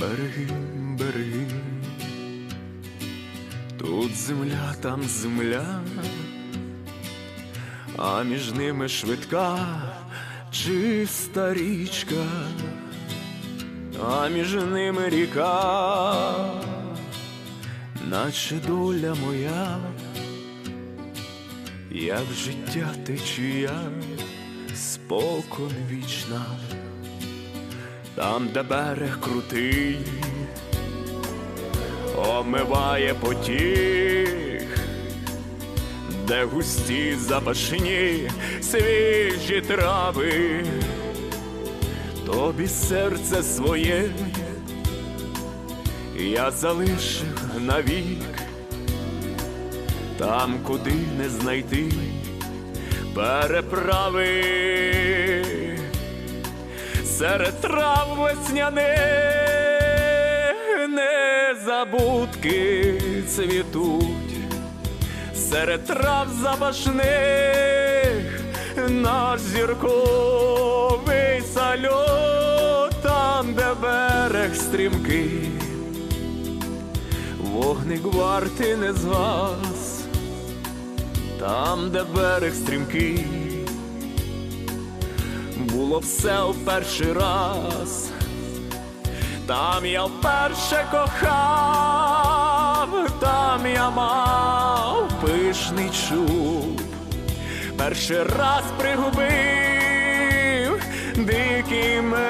береги, береги, тут земля, там земля, а між ними швидка, чиста річка, а між ними ріка, наче доля моя, як життя течія, спокон вічна там, де берег крутий, омиває потік, де густі запашні свіжі трави, тобі серце своє я залишив навік, там, куди не знайти переправи серед трав весняних незабудки цвітуть, серед трав запашних наш зірковий сальот, там, де берег стрімкий, вогник варти не згас, там, де берег стрімкий було все в перший раз. Там я вперше кохав, там я мав пишний чуб, перший раз пригубив дикий мед.